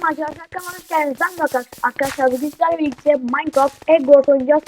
Selam arkadaşlar kanalıma hoş geldiniz. Ben Bakas. Arkadaşlar bugün birlikte Minecraft Egg Wars oynayacağız.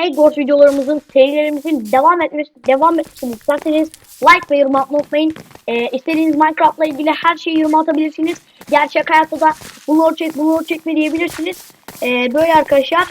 Egg Wars videolarımızın, serilerimizin devam etmesi, devam etmesini isterseniz like ve yorum atmayı unutmayın. Ee, istediğiniz Minecraft'la ilgili her şeyi yorum atabilirsiniz. Gerçek hayatta da bunu çek, bunu çekme diyebilirsiniz. Ee, böyle arkadaşlar.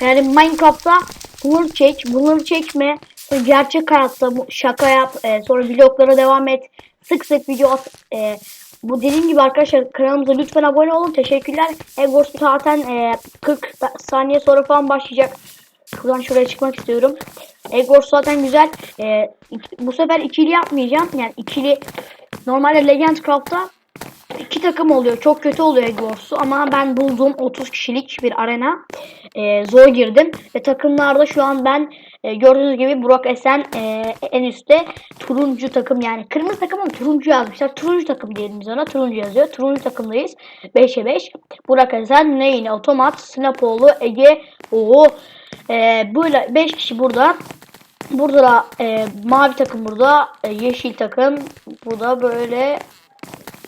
Yani Minecraft'ta bunları çek, bunları çekme. Gerçek hayatta şaka yap. e, sonra vloglara devam et. Sık sık video at. E, bu dediğim gibi arkadaşlar kanalımıza lütfen abone olun. Teşekkürler. Egos zaten e, 40 da- saniye sonra falan başlayacak. Şuradan şuraya çıkmak istiyorum. Egos zaten güzel. E, bu sefer ikili yapmayacağım. Yani ikili normalde Legend Craft'ta iki takım oluyor. Çok kötü oluyor Egos'u ama ben bulduğum 30 kişilik bir arena. E, zor girdim ve takımlarda şu an ben e, gördüğünüz gibi Burak Esen e, en üstte turuncu takım yani kırmızı takım ama turuncu yazmışlar. Turuncu takım diyelim biz ona. Turuncu yazıyor. Turuncu takımdayız. 5'e 5. Burak Esen, Neyine, Otomat, Snapoğlu, Ege, Oo. E, böyle 5 kişi burada. Burada da e, mavi takım burada. e, yeşil takım. burada böyle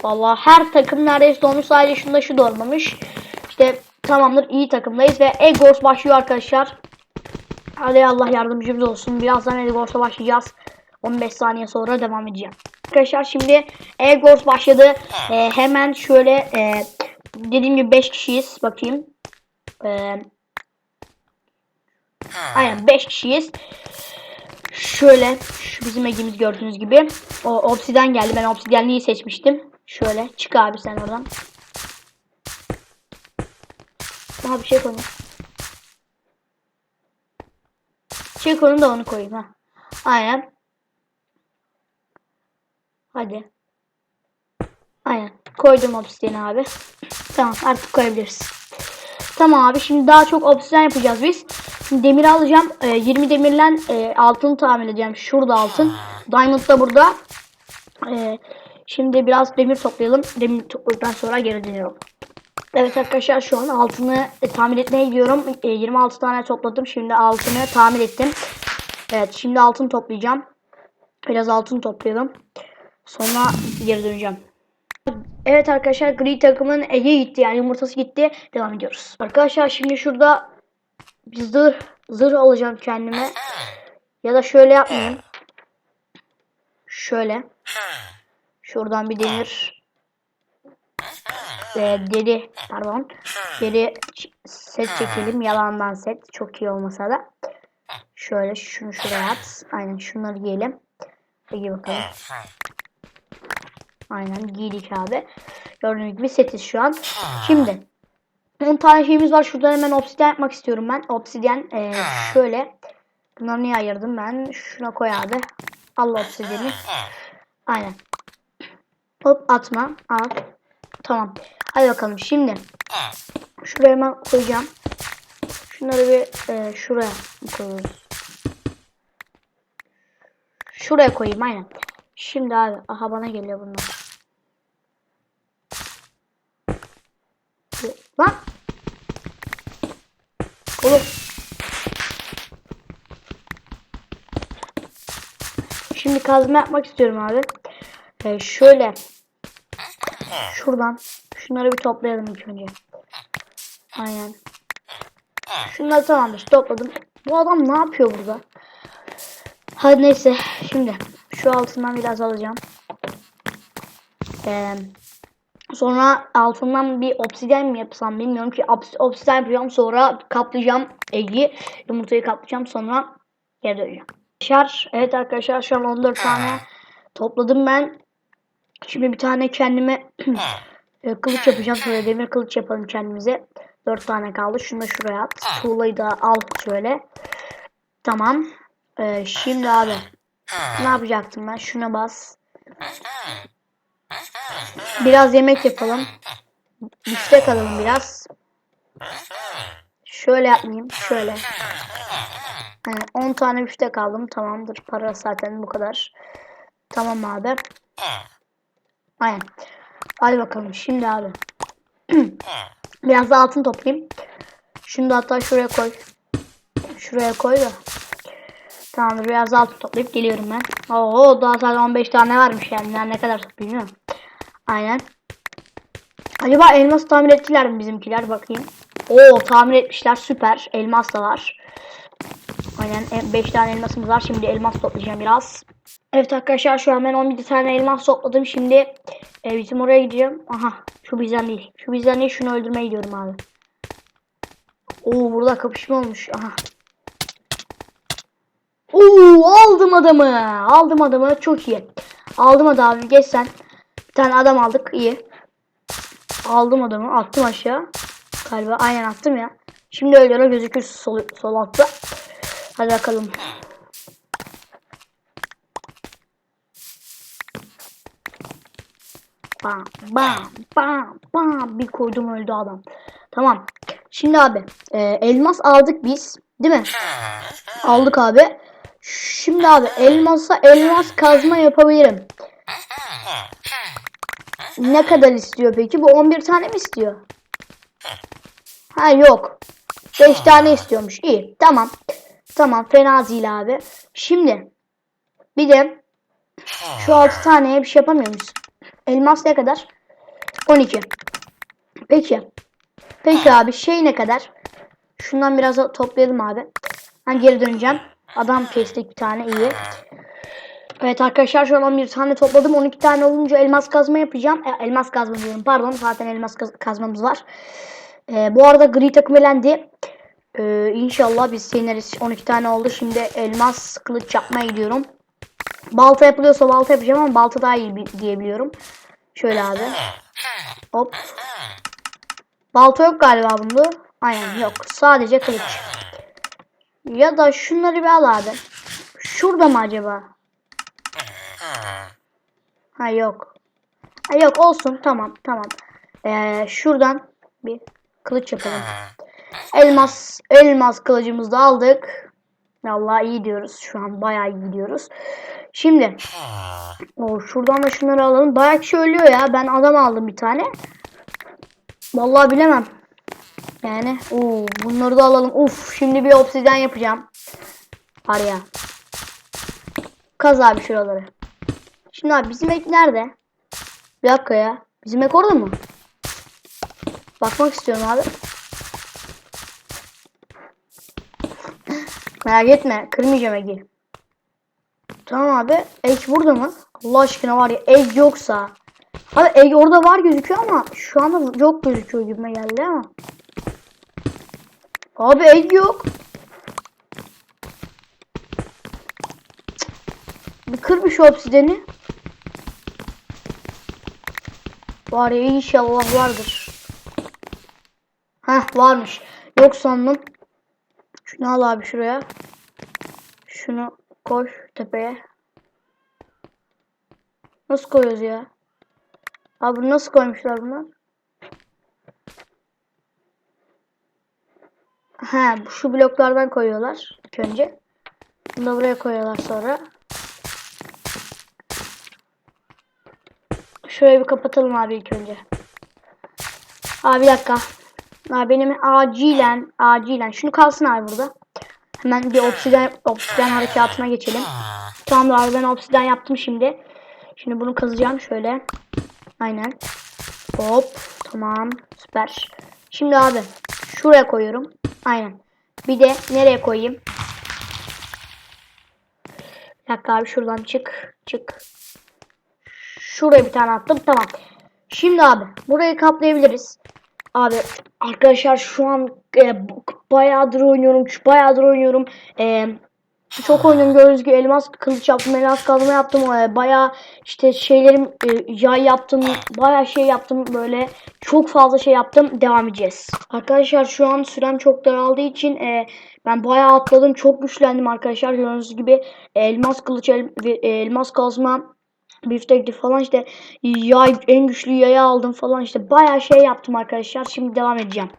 Vallahi her takım neredeyse olmuş. Sadece şunda şu da olmamış. İşte tamamdır iyi takımdayız ve Egos başlıyor arkadaşlar. Hadi Allah yardımcımız olsun. Birazdan Egos'a başlayacağız. 15 saniye sonra devam edeceğim. Arkadaşlar şimdi Egos başladı. Ee, hemen şöyle e, dediğim gibi 5 kişiyiz. Bakayım. Ee, aynen 5 kişiyiz. Şöyle şu bizim egimiz gördüğünüz gibi. O obsiden geldi. Ben obsidenliği seçmiştim. Şöyle çık abi sen oradan. Daha bir şey koyayım. Şey koyayım da onu koyayım ha. Aynen. Hadi. Aynen. Koydum obsidiyeni abi. Tamam artık koyabiliriz. Tamam abi şimdi daha çok obsidyen yapacağız biz. Şimdi demir alacağım. Ee, 20 demirlen e, altın tahmin edeceğim. Şurada altın. Diamond da burada. Ee, şimdi biraz demir toplayalım. Demir topladıktan sonra geri dönüyorum. Evet arkadaşlar şu an altını e, tamir etmeye gidiyorum. E, 26 tane topladım. Şimdi altını tamir ettim. Evet şimdi altın toplayacağım. Biraz altın toplayalım. Sonra geri döneceğim. Evet arkadaşlar gri takımın Ege gitti yani yumurtası gitti. Devam ediyoruz. Arkadaşlar şimdi şurada bir zırh, zırh alacağım kendime. Ya da şöyle yapmayayım. Şöyle. Şuradan bir demir. Ee, deri pardon. Deri set çekelim. Yalandan set. Çok iyi olmasa da. Şöyle şunu şuraya at. Aynen şunları giyelim. Peki bakalım. Aynen giydik abi. Gördüğünüz gibi setiz şu an. Şimdi 10 tane şeyimiz var. Şuradan hemen obsidyen yapmak istiyorum ben. Obsidyen e, şöyle. Bunları niye ayırdım ben? Şuna koy abi. Al obsidyeni. Aynen. Hop atma. Al. Tamam. Hadi bakalım şimdi. Şuraya hemen koyacağım. Şunları bir e, şuraya koyuyoruz. Şuraya koyayım aynen. Şimdi abi aha bana geliyor bunlar. Lan. Oğlum. Şimdi kazma yapmak istiyorum abi. Ee, şöyle. Şuradan. Şunları bir toplayalım ilk önce. Aynen. Şunları tamamdır. Topladım. Bu adam ne yapıyor burada? Hadi neyse. Şimdi şu altından biraz alacağım. Ee, sonra altından bir obsidyen mi yapsam bilmiyorum ki Obs- obsidyen yapacağım sonra kaplayacağım Egi yumurtayı kaplayacağım sonra geri döneceğim. Arkadaşlar evet arkadaşlar şu an 14 tane topladım ben. Şimdi bir tane kendime e, kılıç yapacağım şöyle demir kılıç yapalım kendimize. 4 tane kaldı. Şunu da şuraya at. Tuğlayı da al şöyle. Tamam. Ee, şimdi abi ne yapacaktım ben? Şuna bas. Biraz yemek yapalım. Biftek alalım biraz. Şöyle yapmayayım. Şöyle. Yani 10 tane biftek aldım. Tamamdır. Para zaten bu kadar. Tamam abi. Aynen. Hadi bakalım. Şimdi abi. Biraz da altın toplayayım. Şunu da hatta şuraya koy. Şuraya koy da. Tamamdır. Biraz altın toplayıp geliyorum ben. Oo daha sadece 15 tane varmış yani. Ben ne kadar bilmiyorum. Aynen. Acaba elmas tamir ettiler mi bizimkiler bakayım. Oo tamir etmişler süper. Elmas da var. Aynen 5 tane elmasımız var. Şimdi elmas toplayacağım biraz. Evet arkadaşlar şu an ben 11 tane elmas topladım. Şimdi e, bizim oraya gideceğim. Aha şu bizden değil. Şu bizden değil şunu öldürmeye gidiyorum abi. Oo burada kapışma olmuş. Aha. Oo aldım adamı. Aldım adamı. Çok iyi. Aldım adamı abi. Geç sen. Bir tane adam aldık. iyi. Aldım adamı. Attım aşağı. Galiba aynen attım ya. Şimdi öyle gözükür sol, sol altta. Hadi bakalım. Bam bam bam bam bir koydum öldü adam. Tamam. Şimdi abi e, elmas aldık biz. Değil mi? Aldık abi. Şimdi abi elmasa elmas kazma yapabilirim. Ne kadar istiyor peki? Bu 11 tane mi istiyor? Ha yok. 5 tane istiyormuş. İyi. Tamam. Tamam. Fena değil abi. Şimdi bir de şu 6 taneye bir şey yapamıyor musun? Elmas ne kadar? 12. Peki. Peki abi şey ne kadar? Şundan biraz toplayalım abi. Ben geri döneceğim. Adam kestik bir tane iyi. Evet arkadaşlar şu an 11 tane topladım. 12 tane olunca elmas kazma yapacağım. E, elmas kazma diyorum pardon. Zaten elmas kaz kazmamız var. E, bu arada gri takım elendi. E, inşallah biz yeneriz. 12 tane oldu. Şimdi elmas kılıç yapmaya gidiyorum. Balta yapılıyorsa balta yapacağım ama balta daha iyi bi- diyebiliyorum. Şöyle abi. Hop. Balta yok galiba bunda. Aynen yok. Sadece kılıç. Ya da şunları bir al abi. Şurada mı acaba? Ha yok. Ha yok olsun tamam tamam. Ee, şuradan bir kılıç yapalım. Elmas elmas kılıcımızı da aldık. Vallahi iyi diyoruz. Şu an bayağı iyi gidiyoruz. Şimdi o şuradan da şunları alalım. Bayağı kişi ölüyor ya. Ben adam aldım bir tane. Vallahi bilemem. Yani oo, bunları da alalım. Uf şimdi bir obsidyen yapacağım. Var ya. Kaz abi şuraları. Şimdi abi bizim ek nerede? Bir dakika ya. Bizim ek orada mı? Bakmak istiyorum abi. Merak etme. Kırmayacağım Egi. Tamam abi. Ek burada mı? Allah aşkına var ya ek yoksa. Abi ek orada var gözüküyor ama şu anda yok gözüküyor gibime geldi ama. Abi ek yok. Bir kır bir şu obsideni. Var ya inşallah vardır. Heh varmış. Yok sandım. Şunu al abi şuraya. Şunu koy tepeye. Nasıl koyuyoruz ya? Abi nasıl koymuşlar bunlar? He, şu bloklardan koyuyorlar ilk önce. Bunu buraya koyuyorlar sonra. Şurayı bir kapatalım abi ilk önce. Abi bir dakika. Abi benim acilen, acilen. Şunu kalsın abi burada. Hemen bir obsidyen, obsidyen harekatına geçelim. Tamam abi ben obsidyen yaptım şimdi. Şimdi bunu kazacağım şöyle. Aynen. Hop. Tamam. Süper. Şimdi abi şuraya koyuyorum. Aynen. Bir de nereye koyayım? Bir dakika abi şuradan çık. Çık. Şuraya bir tane attım. Tamam. Şimdi abi burayı kaplayabiliriz. Abi arkadaşlar şu an e, bayağıdır oynuyorum. Bayağıdır oynuyorum. E, çok oynuyorum gördüğünüz gibi elmas kılıç yaptım, elmas kazma yaptım. E, bayağı işte şeylerim e, yay yaptım. Bayağı şey yaptım böyle. Çok fazla şey yaptım. Devam edeceğiz. Arkadaşlar şu an sürem çok daraldığı için e, ben bayağı atladım. Çok güçlendim arkadaşlar. Gördüğünüz gibi elmas kılıç, el, ve elmas kazma biftekli falan işte yay en güçlü yayı aldım falan işte bayağı şey yaptım arkadaşlar. Şimdi devam edeceğim.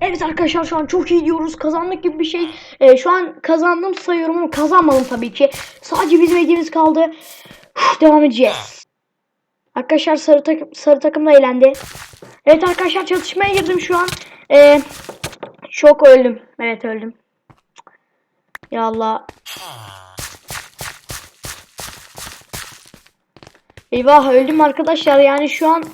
Evet arkadaşlar şu an çok iyi diyoruz. Kazandık gibi bir şey. Ee, şu an kazandım sayıyorum ama kazanmadım tabii ki. Sadece bizim hediyemiz kaldı. Uf, devam edeceğiz. Arkadaşlar sarı takım sarı takım da eğlendi. Evet arkadaşlar çatışmaya girdim şu an. Ee, çok öldüm. Evet öldüm. Ya Allah. Eyvah öldüm arkadaşlar. Yani şu an